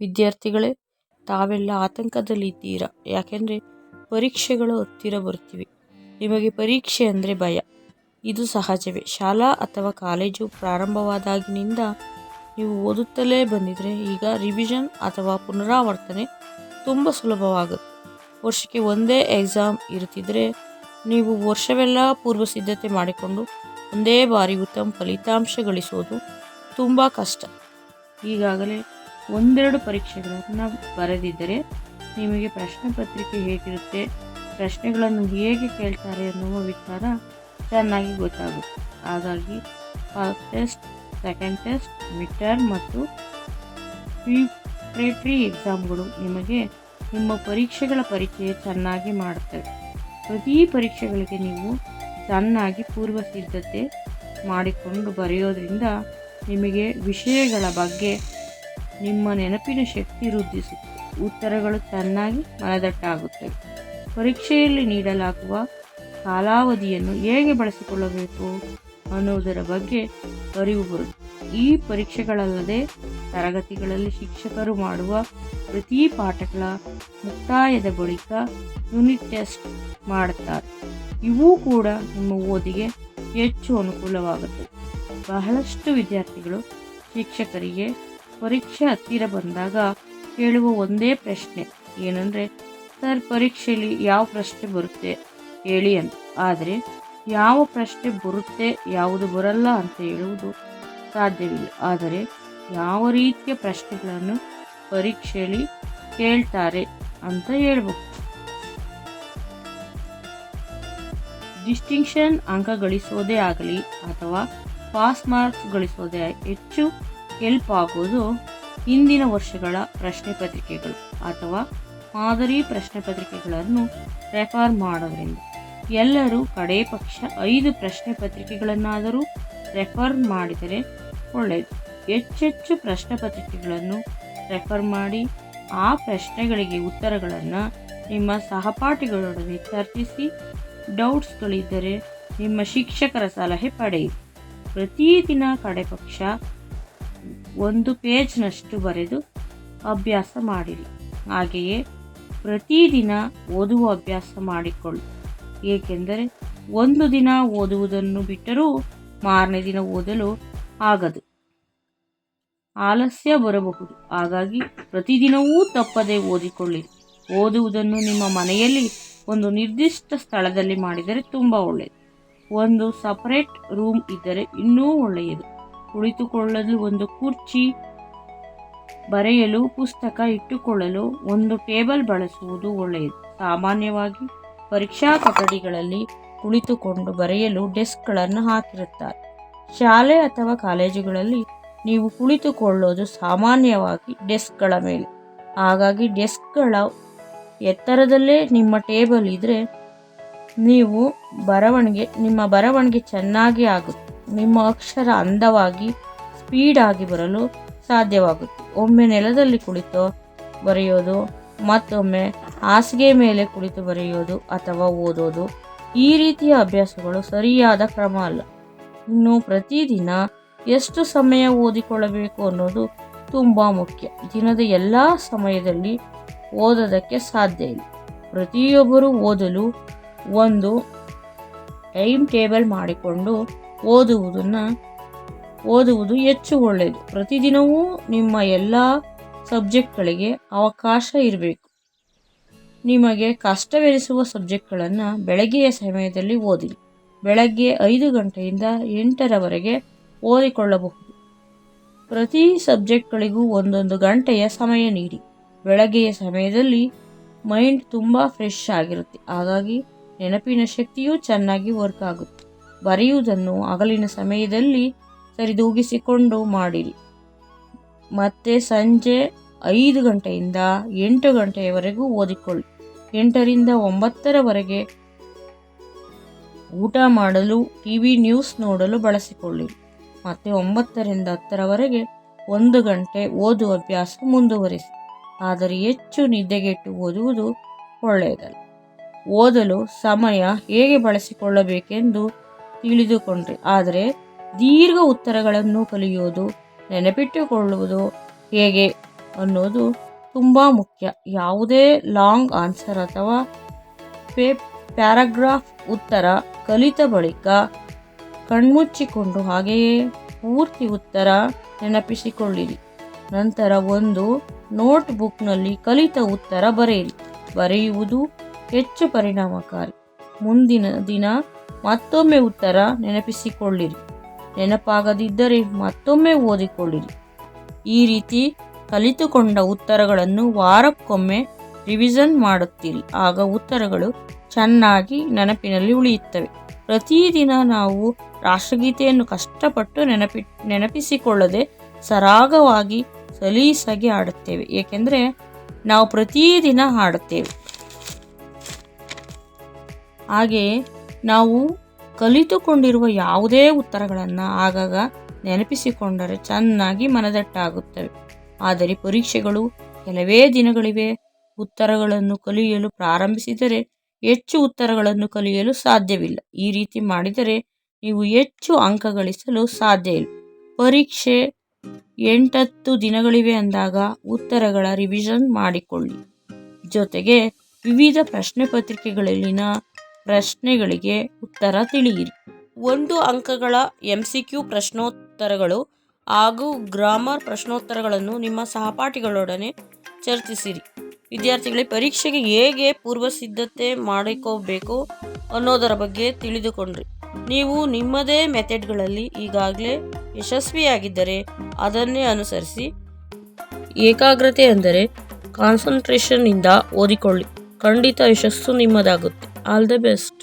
ವಿದ್ಯಾರ್ಥಿಗಳೇ, ತಾವೆಲ್ಲ ಆತಂಕದಲ್ಲಿದ್ದೀರಾ? ಯಾಕೆಂದರೆ ಪರೀಕ್ಷೆಗಳು ಹತ್ತಿರ ಬರ್ತಿವೆ ನಿಮಗೆ ಪರೀಕ್ಷೆ ಅಂದರೆ ಭಯ. ಇದು ಸಹಜವೇ. ಶಾಲಾ ಅಥವಾ ಕಾಲೇಜು ಪ್ರಾರಂಭವಾದಾಗಿನಿಂದ ನೀವು ಓದುತ್ತಲೇ ಬಂದಿದ್ದರೆ ಈಗ ರಿವಿಷನ್ ಅಥವಾ ಪುನರಾವರ್ತನೆ ತುಂಬ ಸುಲಭವಾಗುತ್ತೆ. ವರ್ಷಕ್ಕೆ ಒಂದೇ ಎಕ್ಸಾಮ್ ಇರುತ್ತಿದ್ದರೆ ನೀವು ವರ್ಷವೆಲ್ಲ ಪೂರ್ವ ಸಿದ್ಧತೆ ಮಾಡಿಕೊಂಡು ಒಂದೇ ಬಾರಿ ಉತ್ತಮ ಫಲಿತಾಂಶ ಗಳಿಸೋದು ತುಂಬ ಕಷ್ಟ. ಈಗಾಗಲೇ ಒಂದೆರಡು ಪರೀಕ್ಷೆಗಳನ್ನು ಬರೆದಿದ್ದರೆ ನಿಮಗೆ ಪ್ರಶ್ನೆ ಪತ್ರಿಕೆ ಹೇಗಿರುತ್ತೆ, ಪ್ರಶ್ನೆಗಳನ್ನು ಹೇಗೆ ಕೇಳ್ತಾರೆ ಅನ್ನುವ ವಿಚಾರ ಚೆನ್ನಾಗಿ ಗೊತ್ತಾಗುತ್ತೆ. ಹಾಗಾಗಿ ಫಸ್ಟ್ ಟೆಸ್ಟ್, ಸೆಕೆಂಡ್ ಟೆಸ್ಟ್ ಮಿಟರ್ ಮತ್ತು ಮತ್ತು ಪ್ರಿಪ್ರೇಟ್ರಿ ಎಕ್ಸಾಮ್ಗಳು ನಿಮಗೆ ನಿಮ್ಮ ಪರೀಕ್ಷೆಗಳ ಪರಿಚಯ ಚೆನ್ನಾಗಿ ಮಾಡುತ್ತವೆ. ಪ್ರತಿ ಪರೀಕ್ಷೆಗಳಿಗೆ ನೀವು ಚೆನ್ನಾಗಿ ಪೂರ್ವ ಸಿದ್ಧತೆ ಮಾಡಿಕೊಂಡು ಬರೆಯೋದ್ರಿಂದ ನಿಮಗೆ ವಿಷಯಗಳ ಬಗ್ಗೆ ನಿಮ್ಮ ನೆನಪಿನ ಶಕ್ತಿ ವೃದ್ಧಿಸುತ್ತೆ. ಉತ್ತರಗಳು ಚೆನ್ನಾಗಿ ಮನದಟ್ಟಾಗುತ್ತವೆ. ಪರೀಕ್ಷೆಯಲ್ಲಿ ನೀಡಲಾಗುವ ಕಾಲಾವಧಿಯನ್ನು ಹೇಗೆ ಬಳಸಿಕೊಳ್ಳಬೇಕು ಅನ್ನುವುದರ ಬಗ್ಗೆ ಅರಿವು ಬರುತ್ತೆ. ಈ ಪರೀಕ್ಷೆಗಳಲ್ಲದೆ ತರಗತಿಗಳಲ್ಲಿ ಶಿಕ್ಷಕರು ಮಾಡುವ ಪ್ರತಿ ಪಾಠಗಳ ಮುಕ್ತಾಯದ ಬಳಿಕ ಯೂನಿಟ್ ಟೆಸ್ಟ್ ಮಾಡುತ್ತಾರೆ. ಇವು ಕೂಡ ನಿಮ್ಮ ಓದಿಗೆ ಹೆಚ್ಚು ಅನುಕೂಲವಾಗುತ್ತದೆ ಬಹಳಷ್ಟು ವಿದ್ಯಾರ್ಥಿಗಳು ಶಿಕ್ಷಕರಿಗೆ ಪರೀಕ್ಷೆ ಹತ್ತಿರ ಬಂದಾಗ ಕೇಳುವ ಒಂದೇ ಪ್ರಶ್ನೆ, ಏನಂದರೆ, ಸರ್ ಪರೀಕ್ಷೆಯಲ್ಲಿ ಯಾವ ಪ್ರಶ್ನೆ ಬರುತ್ತೆ? ಹೇಳಿ ಅಂತ. ಆದರೆ, ಯಾವ ಪ್ರಶ್ನೆ ಬರುತ್ತೆ, ಯಾವುದು ಬರಲ್ಲ ಅಂತ ಹೇಳುವುದು ಸಾಧ್ಯವಿಲ್ಲ. ಆದರೆ, ಯಾವ ರೀತಿಯ ಪ್ರಶ್ನೆಗಳನ್ನು ಪರೀಕ್ಷೆಯಲ್ಲಿ ಕೇಳ್ತಾರೆ ಅಂತ ಹೇಳ್ಬೇಕು. ಡಿಸ್ಟಿಂಕ್ಷನ್ ಅಂಕ ಗಳಿಸೋದೇ ಆಗಲಿ ಅಥವಾ ಪಾಸ್ ಮಾರ್ಕ್ಸ್ ಗಳಿಸೋದೇ ಹೆಚ್ಚು ಹೆಲ್ಪ್ ಆಗೋದು ಹಿಂದಿನ ವರ್ಷಗಳ ಪ್ರಶ್ನೆ ಪತ್ರಿಕೆಗಳು ಅಥವಾ ಮಾದರಿ ಪ್ರಶ್ನೆ ಪತ್ರಿಕೆಗಳನ್ನು ರೆಫರ್ ಮಾಡೋದ್ರಿಂದ. ಎಲ್ಲರೂ ಕಡೇ ಪಕ್ಷ ಐದು ಪ್ರಶ್ನೆ ಪತ್ರಿಕೆಗಳನ್ನಾದರೂ ರೆಫರ್ ಮಾಡಿದರೆ ಒಳ್ಳೆಯದು. ಹೆಚ್ಚೆಚ್ಚು ಪ್ರಶ್ನೆ ಪತ್ರಿಕೆಗಳನ್ನು ರೆಫರ್ ಮಾಡಿ ಆ ಪ್ರಶ್ನೆಗಳಿಗೆ ಉತ್ತರಗಳನ್ನು ನಿಮ್ಮ ಸಹಪಾಠಿಗಳೊಡನೆ ಚರ್ಚಿಸಿ ಡೌಟ್ಸ್ಗಳಿದ್ದರೆ ನಿಮ್ಮ ಶಿಕ್ಷಕರ ಸಲಹೆ ಪಡೆಯಿರಿ. ಪ್ರತಿದಿನ ಕಡೆಪಕ್ಷ ಒಂದು ಪೇಜ್ನಷ್ಟು ಬರೆದು ಅಭ್ಯಾಸ ಮಾಡಿರಿ. ಹಾಗೆಯೇ ಪ್ರತಿದಿನ ಓದುವ ಅಭ್ಯಾಸ ಮಾಡಿಕೊಳ್ಳಿ. ಏಕೆಂದರೆ ಒಂದು ದಿನ ಓದುವುದನ್ನು ಬಿಟ್ಟರೂ ಮಾರನೇ ದಿನ ಓದಲು ಆಗದು. ಆಲಸ್ಯ ಬರಬಹುದು. ಹಾಗಾಗಿ ಪ್ರತಿದಿನವೂ ತಪ್ಪದೆ ಓದಿಕೊಳ್ಳಿ ಓದುವುದನ್ನು ನಿಮ್ಮ ಮನೆಯಲ್ಲಿ ಒಂದು ನಿರ್ದಿಷ್ಟ ಸ್ಥಳದಲ್ಲಿ ಮಾಡಿದರೆ ತುಂಬ ಒಳ್ಳೆಯದು. ಒಂದು ಸಪರೇಟ್ ರೂಮ್ ಇದ್ದರೆ ಇನ್ನೂ ಒಳ್ಳೆಯದು. ಕುಳಿತುಕೊಳ್ಳಲು ಒಂದು ಕುರ್ಚಿ ಬರೆಯಲು, ಪುಸ್ತಕ ಇಟ್ಟುಕೊಳ್ಳಲು, ಒಂದು ಟೇಬಲ್ ಬಳಸುವುದು ಒಳ್ಳೆಯದು. ಸಾಮಾನ್ಯವಾಗಿ ಪರೀಕ್ಷಾ ಕೊಠಡಿಗಳಲ್ಲಿ ಕುಳಿತುಕೊಂಡು ಬರೆಯಲು ಡೆಸ್ಕ್ಗಳನ್ನು ಹಾಕಿರುತ್ತಾರೆ. ಶಾಲೆ ಅಥವಾ ಕಾಲೇಜುಗಳಲ್ಲಿ ನೀವು ಕುಳಿತುಕೊಳ್ಳೋದು ಸಾಮಾನ್ಯವಾಗಿ ಡೆಸ್ಕ್ಗಳ ಮೇಲೆ. ಹಾಗಾಗಿ ಡೆಸ್ಕ್ಗಳ ಎತ್ತರದಲ್ಲೇ ನಿಮ್ಮ ಟೇಬಲ್ ಇದ್ದರೆ ನೀವು ಬರವಣಿಗೆ, ನಿಮ್ಮ ಬರವಣಿಗೆ ಚೆನ್ನಾಗಿ ಆಗುತ್ತೆ. ನಿಮ್ಮ ಅಕ್ಷರ ಅಂದವಾಗಿ ಸ್ಪೀಡಾಗಿ ಬರಲು ಸಾಧ್ಯವಾಗುತ್ತೆ. ಒಮ್ಮೆ ನೆಲದಲ್ಲಿ ಕುಳಿತು ಬರೆಯೋದು, ಮತ್ತೊಮ್ಮೆ ಹಾಸಿಗೆ ಮೇಲೆ ಕುಳಿತು ಬರೆಯೋದು ಅಥವಾ ಓದೋದು, ಈ ರೀತಿಯ ಅಭ್ಯಾಸಗಳು ಸರಿಯಾದ ಕ್ರಮ ಅಲ್ಲ. ಇನ್ನು ಪ್ರತಿದಿನ ಎಷ್ಟು ಸಮಯ ಓದಿಕೊಳ್ಳಬೇಕು ಅನ್ನೋದು ತುಂಬ ಮುಖ್ಯ. ದಿನದ ಎಲ್ಲ ಸಮಯದಲ್ಲಿ ಓದೋದಕ್ಕೆ ಸಾಧ್ಯ ಇಲ್ಲ. ಪ್ರತಿಯೊಬ್ಬರು ಓದಲು ಒಂದು ಟೈಮ್ ಟೇಬಲ್ ಮಾಡಿಕೊಂಡು ಓದುವುದನ್ನು ಓದುವುದು ಹೆಚ್ಚು ಒಳ್ಳೆಯದು ಪ್ರತಿದಿನವೂ ನಿಮ್ಮ ಎಲ್ಲ ಸಬ್ಜೆಕ್ಟ್ಗಳಿಗೆ ಅವಕಾಶ ಇರಬೇಕು. ನಿಮಗೆ ಕಷ್ಟವೆನಿಸುವ ಸಬ್ಜೆಕ್ಟ್ಗಳನ್ನು ಬೆಳಗ್ಗೆಯ ಸಮಯದಲ್ಲಿ ಓದಿ, ಬೆಳಗ್ಗೆ ಐದು ಗಂಟೆಯಿಂದ ಎಂಟರವರೆಗೆ ಓದಿಕೊಳ್ಳಬಹುದು. ಪ್ರತಿ ಸಬ್ಜೆಕ್ಟ್ಗಳಿಗೂ ಒಂದೊಂದು ಗಂಟೆಯ ಸಮಯ ನೀಡಿ. ಬೆಳಗ್ಗೆಯ ಸಮಯದಲ್ಲಿ ಮೈಂಡ್ ತುಂಬ ಫ್ರೆಶ್ ಆಗಿರುತ್ತೆ. ಹಾಗಾಗಿ ನೆನಪಿನ ಶಕ್ತಿಯೂ ಚೆನ್ನಾಗಿ ವರ್ಕ್ ಆಗುತ್ತೆ. ಬರೆಯುವುದನ್ನು ಹಗಲಿನ ಸಮಯದಲ್ಲಿ ಸರಿದೂಗಿಸಿಕೊಂಡು ಮಾಡಿರಿ. ಮತ್ತೆ ಸಂಜೆ ಐದು ಗಂಟೆಯಿಂದ ಎಂಟು ಗಂಟೆಯವರೆಗೂ ಓದಿಕೊಳ್ಳಿ. ಎಂಟರಿಂದ ಒಂಬತ್ತರವರೆಗೆ ಊಟ ಮಾಡಲು, ಟಿ ವಿ ನ್ಯೂಸ್ ನೋಡಲು ಬಳಸಿಕೊಳ್ಳಿ ಮತ್ತು ಒಂಬತ್ತರಿಂದ ಹತ್ತರವರೆಗೆ ಒಂದು ಗಂಟೆ ಓದುವ ಅಭ್ಯಾಸ ಮುಂದುವರಿಸಿ. ಆದರೆ ಹೆಚ್ಚು ನಿದ್ದೆಗೆಟ್ಟು ಓದುವುದು ಒಳ್ಳೆಯದಲ್ಲ. ಓದಲು ಸಮಯ ಹೇಗೆ ಬಳಸಿಕೊಳ್ಳಬೇಕೆಂದು ತಿಳಿದುಕೊಂಡ್ರೆ. ಆದರೆ ದೀರ್ಘ ಉತ್ತರಗಳನ್ನು ಕಲಿಯುವುದು, ನೆನಪಿಟ್ಟುಕೊಳ್ಳುವುದು ಹೇಗೆ ಅನ್ನೋದು ತುಂಬ ಮುಖ್ಯ. ಯಾವುದೇ ಲಾಂಗ್ ಆನ್ಸರ್ ಅಥವಾ ಪೇ, ಪ್ಯಾರಾಗ್ರಾಫ್ ಉತ್ತರ ಕಲಿತ ಬಳಿಕ ಕಣ್ಮುಚ್ಚಿಕೊಂಡು ಹಾಗೆಯೇ ಪೂರ್ತಿ ಉತ್ತರ ನೆನಪಿಸಿಕೊಳ್ಳಿರಿ. ನಂತರ ಒಂದು ನೋಟ್ ಬುಕ್ನಲ್ಲಿ ಕಲಿತ ಉತ್ತರ ಬರೆಯಿರಿ. ಬರೆಯುವುದು ಹೆಚ್ಚು ಪರಿಣಾಮಕಾರಿ. ಮುಂದಿನ ದಿನ ಮತ್ತೊಮ್ಮೆ ಉತ್ತರ ನೆನಪಿಸಿಕೊಳ್ಳಿರಿ. ನೆನಪಾಗದಿದ್ದರೆ ಮತ್ತೊಮ್ಮೆ ಓದಿಕೊಳ್ಳಿರಿ. ಈ ರೀತಿ ಕಲಿತುಕೊಂಡ ಉತ್ತರಗಳನ್ನು ವಾರಕ್ಕೊಮ್ಮೆ ರಿವಿಷನ್ ಮಾಡುತ್ತೀರಿ. ಆಗ ಉತ್ತರಗಳು ಚೆನ್ನಾಗಿ ನೆನಪಿನಲ್ಲಿ ಉಳಿಯುತ್ತವೆ. ಪ್ರತಿದಿನ ನಾವು ರಾಷ್ಟ್ರಗೀತೆಯನ್ನು ಕಷ್ಟಪಟ್ಟು ನೆನಪಿ, ನೆನಪಿಸಿಕೊಳ್ಳದೆ ಸರಾಗವಾಗಿ ಸಲೀಸಾಗಿ ಹಾಡುತ್ತೇವೆ. ಏಕೆಂದರೆ ನಾವು ಪ್ರತಿದಿನ ಹಾಡುತ್ತೇವೆ. ಹಾಗೆಯೇ ನಾವು ಕಲಿತುಕೊಂಡಿರುವ ಯಾವುದೇ ಉತ್ತರಗಳನ್ನು ಆಗಾಗ ನೆನಪಿಸಿಕೊಂಡರೆ ಚೆನ್ನಾಗಿ ಮನದಟ್ಟಾಗುತ್ತವೆ. ಆದರೆ ಪರೀಕ್ಷೆಗಳು ಕೆಲವೇ ದಿನಗಳಿವೆ. ಉತ್ತರಗಳನ್ನು ಕಲಿಯಲು ಪ್ರಾರಂಭಿಸಿದರೆ ಹೆಚ್ಚು ಉತ್ತರಗಳನ್ನು ಕಲಿಯಲು ಸಾಧ್ಯವಿಲ್ಲ. ಈ ರೀತಿ ಮಾಡಿದರೆ ನೀವು ಹೆಚ್ಚು ಅಂಕ ಗಳಿಸಲು ಸಾಧ್ಯ ಇಲ್ಲ. ಪರೀಕ್ಷೆ ಎಂಟತ್ತು ದಿನಗಳಿವೆ ಅಂದಾಗ ಉತ್ತರಗಳ ರಿವಿಷನ್ ಮಾಡಿಕೊಳ್ಳಿ. ಜೊತೆಗೆ ವಿವಿಧ ಪ್ರಶ್ನೆ ಪತ್ರಿಕೆಗಳಲ್ಲಿನ ಪ್ರಶ್ನೆಗಳಿಗೆ ಉತ್ತರ ತಿಳಿಯಿರಿ. ಒಂದು ಅಂಕಗಳ ಎಂ ಸಿ ಕ್ಯೂ ಪ್ರಶ್ನೋತ್ತರಗಳು ಹಾಗೂ ಗ್ರಾಮರ್ ಪ್ರಶ್ನೋತ್ತರಗಳನ್ನು ನಿಮ್ಮ ಸಹಪಾಠಿಗಳೊಡನೆ ಚರ್ಚಿಸಿರಿ. ವಿದ್ಯಾರ್ಥಿಗಳಿಗೆ ಪರೀಕ್ಷೆಗೆ ಹೇಗೆ ಪೂರ್ವ ಸಿದ್ಧತೆ ಮಾಡಿಕೋಬೇಕು ಅನ್ನೋದರ ಬಗ್ಗೆ ತಿಳಿದುಕೊಂಡ್ರಿ. ನೀವು ನಿಮ್ಮದೇ ಮೆಥಡ್ಗಳಲ್ಲಿ ಈಗಾಗಲೇ ಯಶಸ್ವಿಯಾಗಿದ್ದರೆ ಅದನ್ನೇ ಅನುಸರಿಸಿ. ಏಕಾಗ್ರತೆ ಅಂದರೆ ಕಾನ್ಸಂಟ್ರೇಷನ್ನಿಂದ ಓದಿಕೊಳ್ಳಿ. ಖಂಡಿತ ಯಶಸ್ಸು ನಿಮ್ಮದಾಗುತ್ತೆ. All the best